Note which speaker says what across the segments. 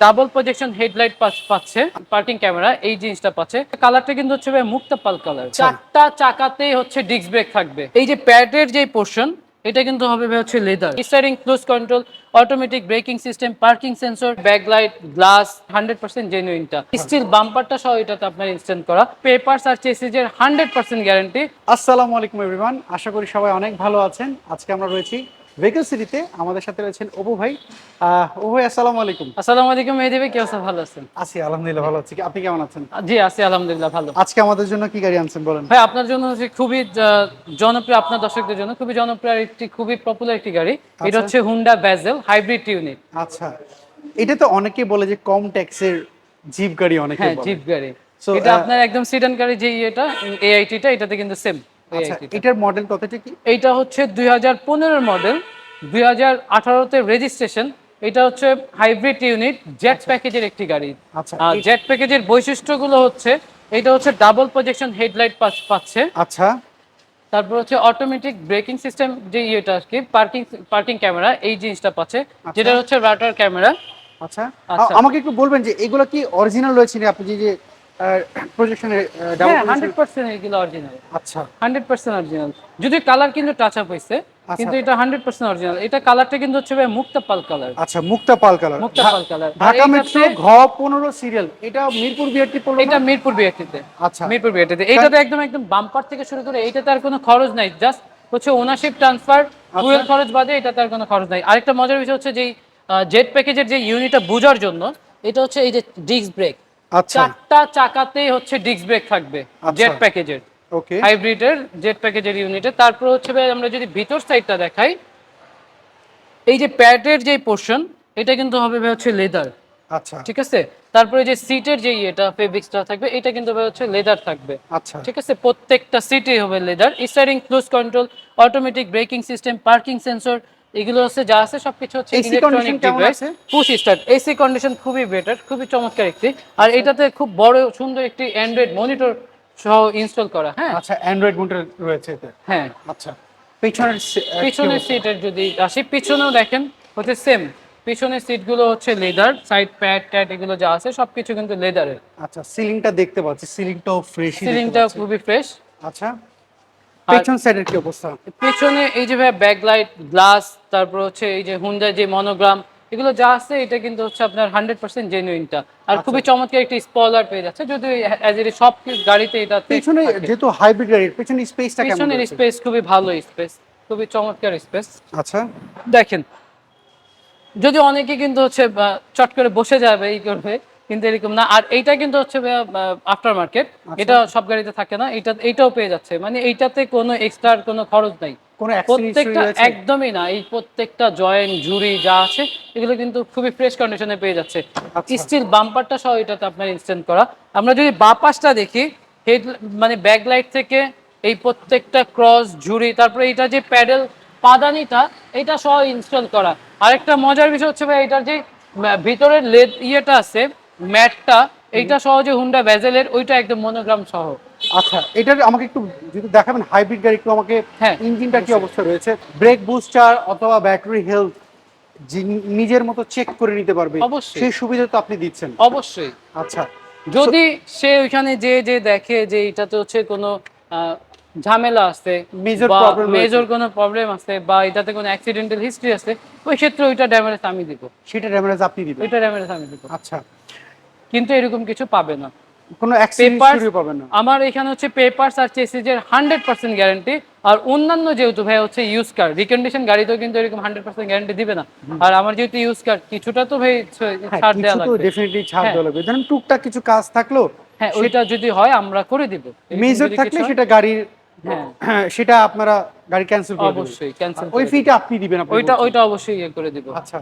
Speaker 1: Double projection headlight পাচ্ছে parking camera এই জিনিসটা পাচ্ছে। কালারটা কিন্তু হচ্ছে মুক্তা পাল কালার চারটা চাকাতেই হচ্ছে ডিস্ক ব্রেক থাকবে। এই যে প্যাডের যে পোর্শন এটা কিন্তু হবে হচ্ছে leather steering cruise control automatic braking system parking sensor backlight glass hundred percent জেনুইনটা steel বাম্পারটা সহ এটাতে আপনার ইনস্ট্যান্ট করা। পেপারস আর চেসিজের হান্ড্রেড পার্সেন্ট গ্যারান্টি
Speaker 2: আসসালামু আলাইকুম এভরিওয়ান আশা করি সবাই অনেক ভালো আছেন। আজকে আমরা রয়েছি ভেহিকল সিটিতে আমাদের সাথে রয়েছেন অপু ভাই। অপু ভাই আসসালামু আলাইকুম।
Speaker 1: আসসালামু আলাইকুম মেহেদি ভাই কি অবস্থা? ভালো আছেন?
Speaker 2: আছি আলহামদুলিল্লাহ ভালো আছি। আপনি কেমন আছেন?
Speaker 1: জি আছি আলহামদুলিল্লাহ ভালো।
Speaker 2: আজকে আমাদের জন্য কি গাড়ি আনছেন বলেন?
Speaker 1: ভাই আপনার জন্য হচ্ছে খুবই জনপ্রিয় আপনার দর্শকদের জন্য খুবই জনপ্রিয় একটি খুবই পপুলার একটি গাড়ি। এটা
Speaker 2: আচ্ছা।
Speaker 1: হচ্ছে হুন্ডা ব্যাজেল হাইব্রিড ইউনিট
Speaker 2: আচ্ছা। এটা তো অনেকেই বলে যে কম ট্যাক্সের জিপ গাড়ি অনেকে
Speaker 1: হ্যাঁ
Speaker 2: বলে।
Speaker 1: জিপ গাড়ি। এটা আপনার একদম সিডান গাড়ি যে এটা এআইটিটা এটাতে কিন্তু সেম
Speaker 2: আচ্ছা এটার মডেল কতটা কি?
Speaker 1: এইটা হচ্ছে দুই হাজার পনেরোর মডেল দুই হাজার আঠারোতে রেজিস্ট্রেশন এটা হচ্ছে হাইব্রিড ইউনিট জেট প্যাকেজের একটি গাড়ি।
Speaker 2: আচ্ছা
Speaker 1: জেট প্যাকেজের বৈশিষ্ট্যগুলো হচ্ছে এটা হচ্ছে ডাবল প্রজেকশন হেডলাইট পাচ্ছে।
Speaker 2: আচ্ছা।
Speaker 1: তারপর হচ্ছে অটোমেটিক ব্রেকিং সিস্টেম যে ইয়েটা আর কি পার্কিং পার্কিং ক্যামেরা এই জিনিসটা পাচ্ছে যেটা হচ্ছে রাটার ক্যামেরা
Speaker 2: আচ্ছা।
Speaker 1: আচ্ছা।
Speaker 2: আমাকে একটু বলবেন যে এগুলো কি অরিজিনাল রয়েছে আপনি যে ডাবল
Speaker 1: হ্যাঁ হান্ড্রেড পার্সেন্ট এগুলো অরিজিনাল
Speaker 2: আচ্ছা।
Speaker 1: হান্ড্রেড পার্সেন্ট অরিজিনাল যদি কালার কিন্তু টাচ আপ হয়েছে কিন্তু এটা হান্ড্রেড পার্সেন্ট অরিজিনাল এটা কালারটা কিন্তু হচ্ছে ভাই মুক্তা পাল কালার
Speaker 2: আচ্ছা মুক্তা পাল কালার
Speaker 1: মুক্তা পাল কালার
Speaker 2: ঢাকা মেট্রো ঘ পনেরো সিরিয়াল এটা মিরপুর বিআরটি পড়ল
Speaker 1: এটা মিরপুর বিআরটিতে
Speaker 2: আচ্ছা।
Speaker 1: মিরপুর বিআরটিতে এইটাতে একদম একদম বাম্পার থেকে শুরু করে এইটাতে আর কোনো খরচ নাই। জাস্ট হচ্ছে ওনারশিপ ট্রান্সফার
Speaker 2: আচ্ছা।
Speaker 1: ফুয়েল খরচ বাদে এটাতে আর কোনো খরচ নাই। আরেকটা মজার বিষয় হচ্ছে যে জেট প্যাকেজের যে ইউনিটটা বোঝার জন্য এটা হচ্ছে এই যে ডিস্ক ব্রেক
Speaker 2: আচ্ছা
Speaker 1: চারটা চাকাতেই হচ্ছে ডিস্ক ব্রেক থাকবে
Speaker 2: আচ্ছা।
Speaker 1: জেট প্যাকেজের
Speaker 2: ওকে
Speaker 1: হাইব্রিডের জেট প্যাকেজের ইউনিটে তারপর হচ্ছে ভাই আমরা যদি ভিতর সাইডটা দেখাই এই যে প্যাডের যে পোর্শন এটা কিন্তু হবে ভাই হচ্ছে লেদার
Speaker 2: আচ্ছা।
Speaker 1: ঠিক আছে? তারপরে যে সিটের যে ইয়েটা ফেব্রিক্সটা থাকবে এটা কিন্তু ভাই হচ্ছে লেদার থাকবে।
Speaker 2: আচ্ছা।
Speaker 1: ঠিক আছে? প্রত্যেকটা সিটই হবে leather steering cruise control automatic braking system parking sensor এগুলো হচ্ছে যা আছে সবকিছু হচ্ছে
Speaker 2: কেমন আছে?
Speaker 1: পুশ স্টার্ট এসি কন্ডিশন খুবই বেটার খুবই চমৎকার একটি। আর এটাতে খুব বড় সুন্দর একটি অ্যান্ড্রয়েড মনিটর সহ ইনস্টল করা হ্যাঁ।
Speaker 2: আচ্ছা অ্যান্ড্রয়েড মোটর রয়েছে এতে?
Speaker 1: হ্যাঁ।
Speaker 2: আচ্ছা পেছনের
Speaker 1: পিছনের সিটের যদি আসি পিছনেও দেখেন হচ্ছে সেম পিছনের সিটগুলো হচ্ছে লেদার সাইড প্যাড ট্যাড এগুলো যা আছে সবকিছু কিন্তু লেদারের
Speaker 2: আচ্ছা সিলিংটা দেখতে পাচ্ছি সিলিংটাও ফ্রেশ
Speaker 1: সিলিংটা খুবই ফ্রেশ
Speaker 2: আচ্ছা। পেছন সাইডের কি অবস্থা?
Speaker 1: পেছনে এই যে ভাই ব্যাকলাইট গ্লাস তারপর হচ্ছে এই যে হুন্ডা যে মনোগ্রাম এগুলো যা আছে এটা কিন্তু হচ্ছে আপনার হান্ড্রেড পার্সেন্ট জেনুইনটা আর
Speaker 2: আচ্ছা।
Speaker 1: খুবই চমৎকার একটি স্পলার পেয়ে যাচ্ছে। যদি অ্যাজ এ সব গাড়িতে এটাতে
Speaker 2: পেছনে যেহেতু হাইব্রিড গাড়ির পেছনে স্পেসটা কেমন
Speaker 1: পেছনের স্পেস খুবই ভালো স্পেস খুবই চমৎকার স্পেস
Speaker 2: আচ্ছা।
Speaker 1: দেখেন যদি অনেকে কিন্তু হচ্ছে চট করে বসে যাবে এই করবে কিন্তু এরকম না। আর এইটা কিন্তু হচ্ছে আফটার মার্কেট
Speaker 2: আচ্ছা।
Speaker 1: এটা সব গাড়িতে থাকে না। এটা এইটাও পেয়ে যাচ্ছে। মানে এইটাতে কোনো এক্সট্রা কোনো খরচ নাই। প্রত্যেকটা একদমই না। এই প্রত্যেকটা জয়েন্ট জুড়ি যা আছে এগুলো কিন্তু খুবই ফ্রেশ কন্ডিশনে পেয়ে যাচ্ছে।
Speaker 2: আচ্ছা।
Speaker 1: স্টিল বাম্পারটা সহ এটাতে আপনার ইনস্ট্যান্ট করা। আমরা যদি বাপাসটা দেখি হেড মানে ব্যাকলাইট থেকে এই প্রত্যেকটা ক্রস ঝুড়ি তারপরে এটা যে প্যাডেল পাদানিটা এটা সহ ইনস্টল করা। আরেকটা মজার বিষয় হচ্ছে ভাই এটার যে ভিতরের লেদ ইয়েটা আছে ম্যাটটা এইটা সহজে হুন্ডা ভেজেলের ওইটা একদম মনোগ্রাম সহ।
Speaker 2: আচ্ছা এটার আমাকে একটু যদি দেখাবেন হাইব্রিড গাড়ি একটু আমাকে
Speaker 1: হ্যাঁ,
Speaker 2: ইঞ্জিনটা কি অবস্থা রয়েছে? ব্রেক বুস্টার অথবা ব্যাটারি হেলথ নিজের মতো চেক করে নিতে পারবে।
Speaker 1: অবশ্যই।
Speaker 2: সেই সুবিধা তো আপনি দিচ্ছেন।
Speaker 1: অবশ্যই।
Speaker 2: আচ্ছা।
Speaker 1: যদি সে ওইখানে যে যে দেখে যে এটাতে হচ্ছে কোনো ঝামেলা আছে
Speaker 2: problem রয়েছে।
Speaker 1: মেজর কোনো প্রবলেম আছে বা এটাতে কোনো অ্যাক্সিডেন্টাল হিস্ট্রি আছে ওই ক্ষেত্রে ওইটা ড্যামেজ আমি দিব।
Speaker 2: সেটা ড্যামেজ আপনি দিবেন।
Speaker 1: ওইটা ড্যামেজ আমি দিব।
Speaker 2: আচ্ছা।
Speaker 1: কিন্তু এরকম কিছু পাবে না।
Speaker 2: কোনো
Speaker 1: Papers-
Speaker 2: না।
Speaker 1: আমার এখানে হচ্ছে পেপারস আর চেসিজের হান্ড্রেড পার্সেন্ট গ্যারান্টি আর অন্যান্য যেহেতু ভাই হচ্ছে ইউজ কার রিকন্ডিশন গাড়িতেও কিন্তু এরকম হান্ড্রেড পার্সেন্ট গ্যারান্টি দিবে না। আর আমার যেহেতু ইউজ কার কিছুটা তো ভাই
Speaker 2: হ্যাঁ
Speaker 1: ছাড় দেওয়া লাগবে।
Speaker 2: ডেফিনেটলি ছাড়
Speaker 1: হ্যাঁ।
Speaker 2: দেওয়া লাগবে। ধরুন টুকটাক কিছু কাজ থাকল
Speaker 1: হ্যাঁ ওইটা যদি হয় আমরা করে দিব।
Speaker 2: মেজর থাকলে সেটা গাড়ির
Speaker 1: হ্যাঁ।
Speaker 2: হ্যাঁ সেটা আপনারা গাড়ি ক্যান্সেল করে
Speaker 1: অবশ্যই ক্যান্সেল
Speaker 2: ওই ফিটা আপনি দিবেন আপনি
Speaker 1: ওইটা ওইটা অবশ্যই ইয়ে করে দিব।
Speaker 2: আচ্ছা।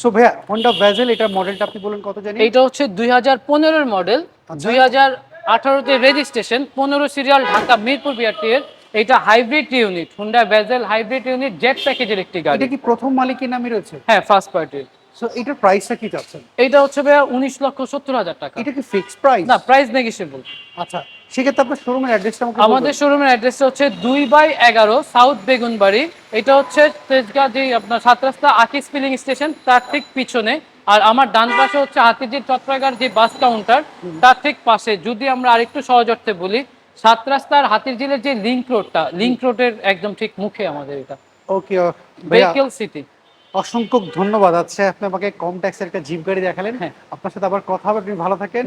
Speaker 2: সো ভাইয়া হোন্ডা ভেজেল এটা মডেলটা আপনি বলেন কত জানি?
Speaker 1: এইটা হচ্ছে দুই হাজার পনেরোর মডেল
Speaker 2: আচ্ছা।
Speaker 1: দুই হাজার আঠারোতে রেজিস্ট্রেশন পনেরো সিরিয়াল ঢাকা মিরপুর বিআরটি এর এটা hybrid unit Honda Vezel hybrid unit Z প্যাকেজের একটি গাড়ি।
Speaker 2: এটা কি প্রথম মালিকের নামে রয়েছে?
Speaker 1: হ্যাঁ ফার্স্ট পার্টির
Speaker 2: সো এটার প্রাইসটা কি চাচ্ছেন?
Speaker 1: এইটা হচ্ছে ভাইয়া উনিশ লক্ষ সত্তর হাজার টাকা।
Speaker 2: এটা কি ফিক্সড প্রাইস
Speaker 1: না প্রাইস নেগেশিয়েবল
Speaker 2: আচ্ছা। সেক্ষেত্রে আপনার শোরুমের অ্যাড্রেসটা
Speaker 1: আমাদের শোরুমের অ্যাড্রেসটা হচ্ছে দুই বাই এগারো সাউথ বেগুনবাড়ি এটা হচ্ছে তেজগাঁ যে আপনার সাত রাস্তা আকিস ফিলিং স্টেশন তার ঠিক পিছনে। আর আমার ডান পাশে হচ্ছে হাতিঝিল চট্টগ্রাম যে বাস কাউন্টার তার ঠিক পাশে। যদি আমরা আরেকটু সহজ অর্থে বলি সাত রাস্তার হাতিরঝিলের যে লিংক রোডটা লিংক রোডের একদম ঠিক মুখে আমাদের এটা।
Speaker 2: ওকে
Speaker 1: ভেহিকেল সিটি
Speaker 2: অসংখ্য ধন্যবাদ। আচ্ছা আপনি আমাকে কম ট্যাক্সের একটা জিপ গাড়ি দেখালেন।
Speaker 1: হ্যাঁ।
Speaker 2: আপনার সাথে আবার কথা হবে আপনি ভালো থাকেন।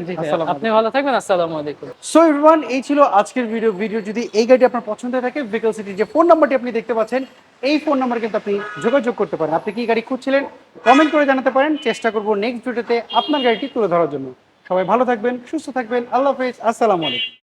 Speaker 1: আপনি ভালো থাকবেন আসসালামু আলাইকুম।
Speaker 2: সো এভরিওয়ান এই ছিল আজকের ভিডিও ভিডিও যদি এই গাড়িটি আপনার পছন্দ থাকে ভেহিকল সিটি যে ফোন নাম্বারটি আপনি দেখতে পাচ্ছেন এই ফোন নাম্বার কিন্তু আপনি যোগাযোগ করতে পারেন। আপনি কি গাড়ি খুঁজছিলেন? কমেন্ট করে জানাতে পারেন। চেষ্টা করব নেক্সট ভিডিওতে আপনার গাড়িটি তুলে ধরার জন্য। সবাই ভালো থাকবেন সুস্থ থাকবেন। আল্লাহ হাফেজ। আসসালামু আলাইকুম।